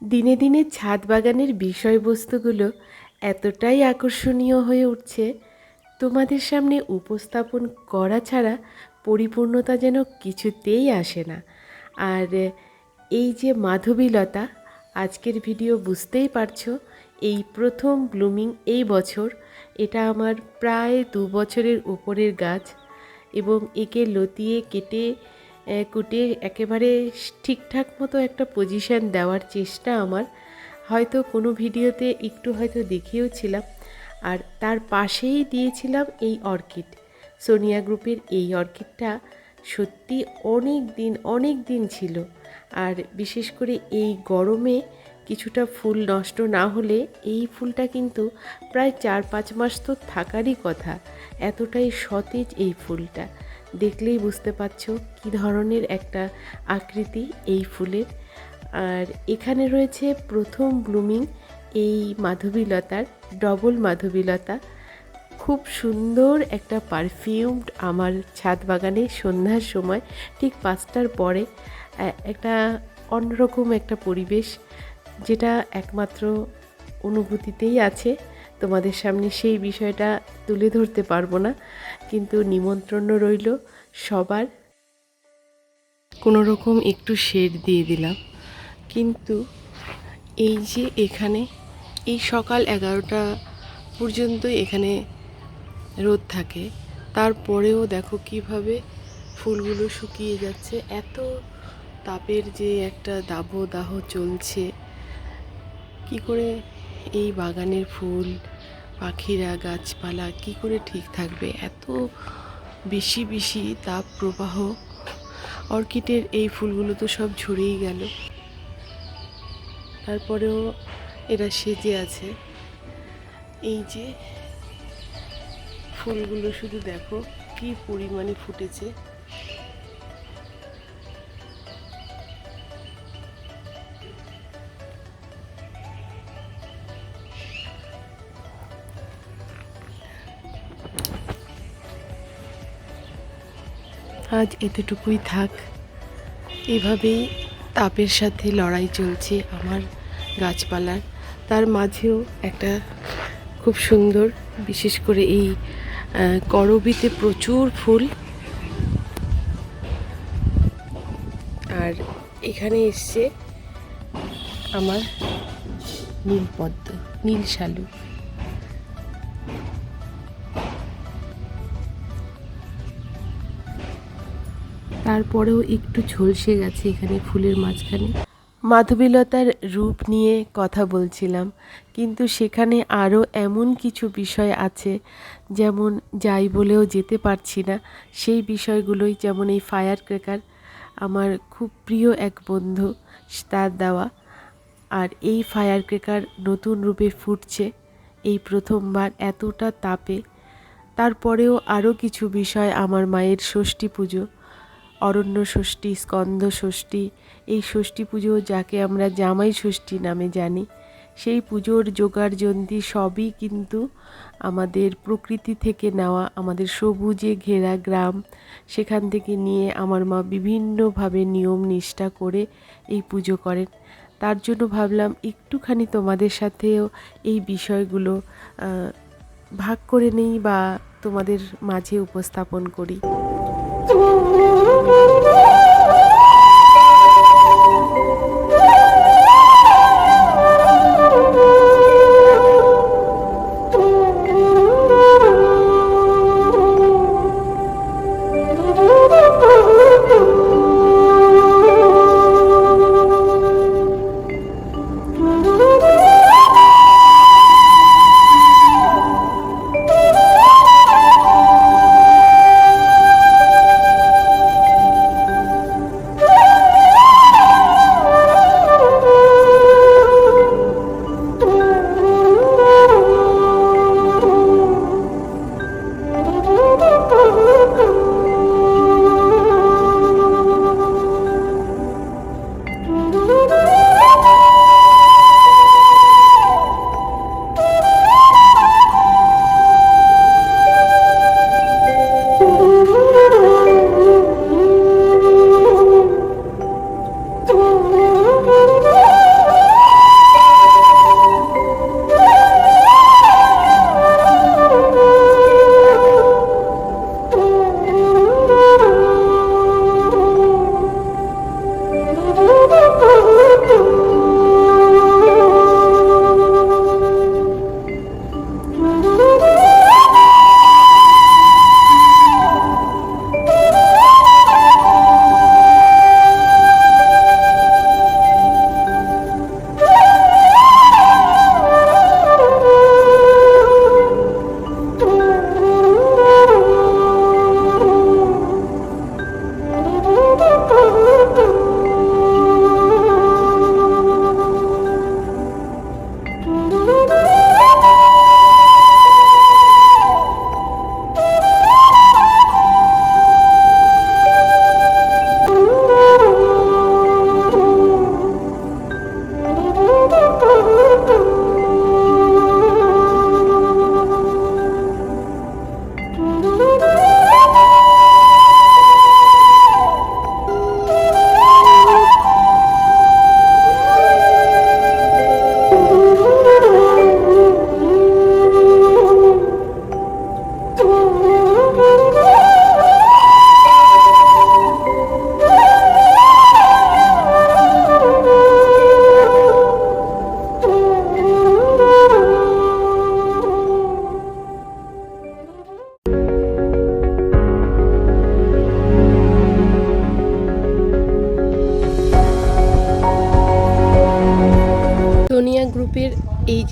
দিনে দিনে ছাদ বাগানের বিষয়বস্তুগুলো এতটাই আকর্ষণীয় হয়ে উঠছে, তোমাদের সামনে উপস্থাপন করা ছাড়া পরিপূর্ণতা যেন কিছুতেই আসে না। আর, এই যে মাধবীলতা, আজকের ভিডিও বুঝতেই পারছ, এই প্রথম ব্লুমিং এই বছর, এটা আমার প্রায় দু বছরের উপরের গাছ এবং একে লতিয়ে কেটে কুটে একেবারে ঠিকঠাক মতো একটা পজিশন দেওয়ার চেষ্টা আমার। হয়তো কোনো ভিডিওতে একটু হয়তো দেখিয়েওছিলাম। আর তার পাশেই দিয়েছিলাম এই অর্কিড। সোনিয়া গ্রুপের এই অর্কিডটা সত্যি অনেক দিন অনেক দিন ছিল। আর বিশেষ করে এই গরমে কিছুটা ফুল নষ্ট না হলে এই ফুলটা কিন্তু প্রায় চার পাঁচ মাস তো থাকারই কথা। এতটাই সতেজ এই ফুলটা। দেখলেই বুঝতে পারছ কী ধরনের একটা আকৃতি এই ফুলের। আর এখানে রয়েছে প্রথম ব্লুমিং এই মাধবীলতার, ডবল মাধবীলতা। খুব সুন্দর একটা পারফিউমড আমার ছাদ বাগানে সন্ধ্যার সময়, ঠিক পাঁচটার পরে একটা অন্যরকম একটা পরিবেশ যেটা একমাত্র অনুভূতিতেই আছে। তোমাদের সামনে সেই বিষয়টা তুলে ধরতে পারব না। কিন্তু নিমন্ত্রণ রইল সবার। কোনো রকম একটু শেড দিয়ে দিলাম। কিন্তু এই যে এখানে, এই সকাল এগারোটা পর্যন্ত এখানে রোদ থাকে। তারপরেও দেখো কীভাবে ফুলগুলো শুকিয়ে যাচ্ছে। এত তাপের যে একটা দাবদাহ চলছে। কি করে এই বাগানের ফুল পাখিরা, গাছপালা, কি করে ঠিক থাকবে? এত বেশি বেশি তাপ প্রবাহ। অর্কিডের এই ফুলগুলো তো সব ঝরেই গেল। তারপরেও এরা সেজে আছে। এই যে ফুলগুলো শুধু দেখো, কি পরিমাণে ফুটেছে। আজ এতটুকুই থাক। এভাবেই তাপের সাথে লড়াই চলছে আমার গাছপালার। তার মাঝেও একটা খুব সুন্দর, বিশেষ করে এই করবিতে প্রচুর ফুল। আর এখানে এসছে আমার নীলপদ্ম, নীল শালু। তারপরেও একটু ঝলসে গেছে এখানে ফুলের মাঝখানে। মাধবীলতার রূপ নিয়ে কথা বলছিলাম, কিন্তু সেখানে আরও এমন কিছু বিষয় আছে, যেমন যাই বলেও যেতে পারছি না, সেই বিষয়গুলোই যেমন এই ফায়ার ক্রেকার, আমার খুব প্রিয় এক বন্ধু, তার দেওয়া। আর এই ফায়ার ক্রেকার নতুন রূপে ফুটছে, এই প্রথমবার এতটা তাপে। তারপরেও আরও কিছু বিষয় আমার মায়ের ষষ্ঠী পুজো অরণ্য ষষ্ঠী স্কন্দ ষষ্ঠী, এই ষষ্ঠী পুজো যাকে আমরা জামাই ষষ্ঠী নামে জানি, সেই পুজোর জোগাড়যন্তি সবই কিন্তু আমাদের প্রকৃতি থেকে নেওয়া, আমাদের সবুজে ঘেরা গ্রাম, সেখান থেকে নিয়ে আমার মা বিভিন্নভাবে নিয়ম নিষ্ঠা করে এই পুজো করেন। তার জন্য ভাবলাম একটুখানি তোমাদের সাথেও এই বিষয়গুলো ভাগ করে নেই বা তোমাদের মাঝে উপস্থাপন করি।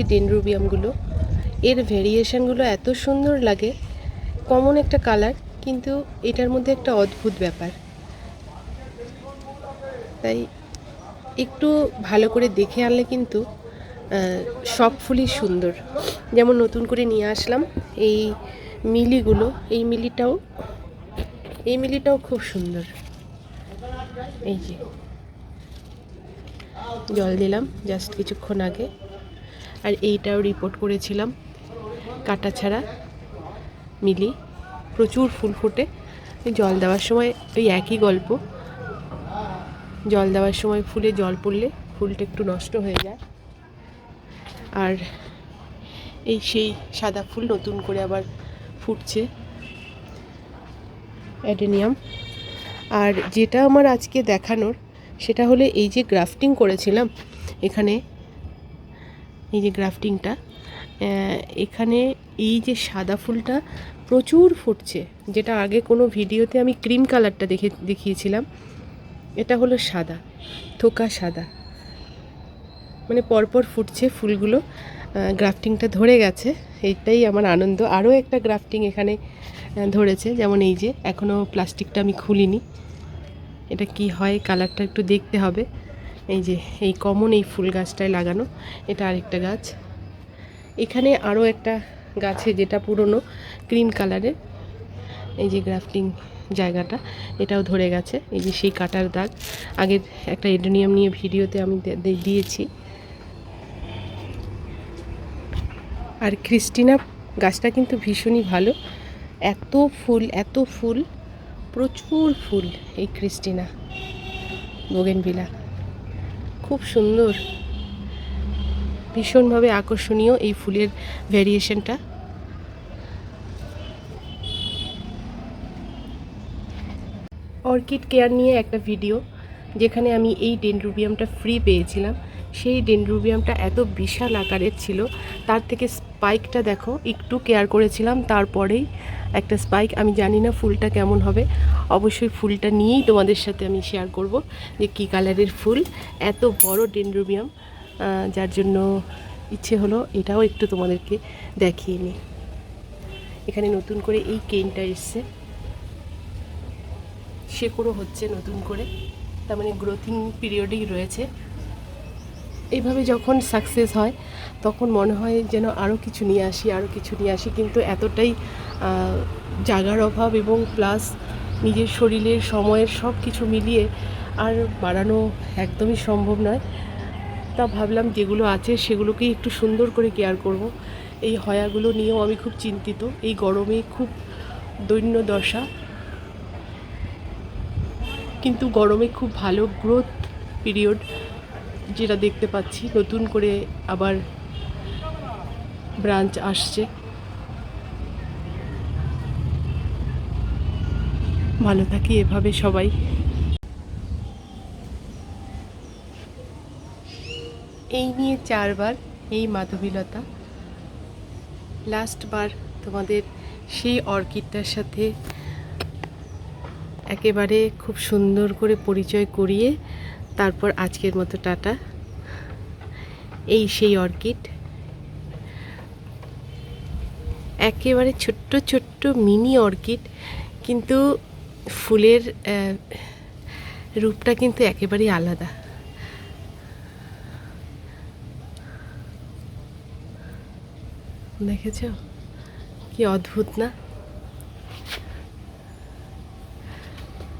যে ডেনরুবিয়ামগুলো এর ভেরিয়েশনগুলো এত সুন্দর লাগে, কমন একটা কালার, কিন্তু এটার মধ্যে একটা অদ্ভুত ব্যাপার। তাই একটু ভালো করে দেখে আনলে কিন্তু সব ফুলই সুন্দর। যেমন নতুন করে নিয়ে আসলাম, এই মিলিগুলো, এই মিলিটাও এই মিলিটাও খুব সুন্দর। এই যে, জল দিলাম জাস্ট কিছুক্ষণ আগে। আর এইটাও রিপোর্ট করেছিলাম, কাটা ছাড়া, মিলি, প্রচুর ফুল ফোটে। জল দেওয়ার সময় ওই একই গল্প। জল দেওয়ার সময় ফুলে জল পড়লে ফুলটা একটু নষ্ট হয়ে যায়। আর এই সেই সাদা ফুল নতুন করে আবার ফুটছে। অ্যাডেনিয়াম। আর যেটা আমার আজকে দেখানোর, সেটা হলে এই যে গ্রাফটিং করেছিলাম, এখানে এই যে গ্রাফটিংটা এখানে এই যে সাদা ফুলটা প্রচুর ফুটছে, যেটা আগে কোনো ভিডিওতে আমি ক্রিম কালারটা দেখে, দেখিয়েছিলাম, এটা হলো সাদা, থোকা সাদা। মানে পরপর ফুটছে ফুলগুলো গ্রাফটিংটা ধরে গেছে, এইটাই আমার আনন্দ। আরও একটা গ্রাফটিং এখানে ধরেছে, যেমন এই যে, এখনও প্লাস্টিকটা আমি খুলিনি। এটা কি হয়, কালারটা একটু দেখতে হবে। এই যে, এই কমন এই ফুল গাছটায় লাগানো, এটা আরেকটা গাছ। এখানে আরও একটা গাছে যেটা পুরনো, ক্রিম কালারের, এই যে গ্রাফটিং জায়গাটা, এটাও ধরে গেছে। এই যে সেই কাটার দাগ। আগের একটা এডোনিয়াম নিয়ে ভিডিওতে আমি দিয়েছি। আর ক্রিস্টিনা, গাছটা কিন্তু ভীষণই ভালো। এত ফুল এত ফুল, প্রচুর ফুল এই ক্রিস্টিনা, বোগেনভিলা। খুব সুন্দর, ভীষণভাবে আকর্ষণীয় এই ফুলের ভ্যারিয়েশনটা অর্কিড কেয়ার নিয়ে একটা ভিডিও যেখানে আমি এই ডেনরুবিয়ামটা ফ্রি পেয়েছিলাম। সেই ডেনরুবিয়ামটা এত বিশাল আকারের ছিল, তার থেকে স্পাইকটা দেখো, একটু কেয়ার করেছিলাম, তারপরেই একটা স্পাইক আমি জানি না ফুলটা কেমন হবে। অবশ্যই ফুলটা নিয়েই তোমাদের সাথে আমি শেয়ার করব যে কী কালারের ফুল। এত বড় ডেনরুবিয়াম যার জন্য ইচ্ছে হলো এটাও একটু তোমাদেরকে দেখিয়ে নিই। এখানে নতুন করে এই কেনটা এসছে। শেকড়ও হচ্ছে নতুন করে। তার মানে গ্রোথিং পিরিয়ডেই রয়েছে। এইভাবে যখন সাকসেস হয়, তখন মনে হয় যেন আরও কিছু নিয়ে আসি আরও কিছু নিয়ে আসি। কিন্তু এতটাই জাগার অভাব এবং প্লাস নিজের শরীরের সময়ের সব কিছু মিলিয়ে আর বাড়ানো একদমই সম্ভব নয়। তা ভাবলাম যেগুলো আছে সেগুলোকেই একটু সুন্দর করে কেয়ার করব। এই হয়াগুলো নিয়েও আমি খুব চিন্তিত। এই গরমে খুব দৈন্য দশা। কিন্তু গরমে খুব ভালো গ্রোথ পিরিয়ড যেটা দেখতে পাচ্ছি। নতুন করে আবার ব্রাঞ্চ আসছে। ভালো থাকি, এভাবে সবাই। এই নিয়ে চারবার, এই মাধবীলতা। লাস্টবার তোমাদের সেই অর্কিডটার সাথে একেবারে খুব সুন্দর করে পরিচয় করিয়ে, তারপর আজকের মতো টাটা। এই সেই অর্কিড। একেবারে ছোট্ট ছোট্ট মিনি অর্কিড, কিন্তু ফুলের রূপটা কিন্তু একেবারেই আলাদা। দেখেছ? কি অদ্ভুত না?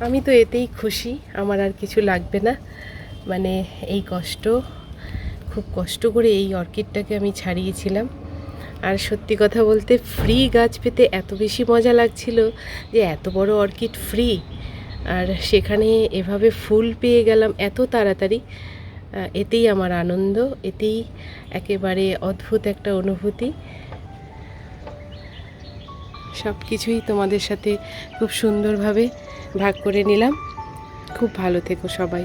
আমি তো এতেই খুশি, আমার আর কিছু লাগবে না। মানে এই কষ্ট, খুব কষ্ট করে এই অর্কিডটাকে আমি ছাড়িয়েছিলাম। আর সত্যি কথা বলতে ফ্রি গাছ পেতে এত বেশি মজা লাগছিল যে এত বড় অর্কিড ফ্রি আর সেখানে এভাবে ফুল পেয়ে গেলাম এত তাড়াতাড়ি। এতেই আমার আনন্দ, এতেই একেবারে অদ্ভুত একটা অনুভূতি। সব কিছুই তোমাদের সাথে খুব সুন্দরভাবে ভাগ করে নিলাম। খুব ভালো থেকো সবাই।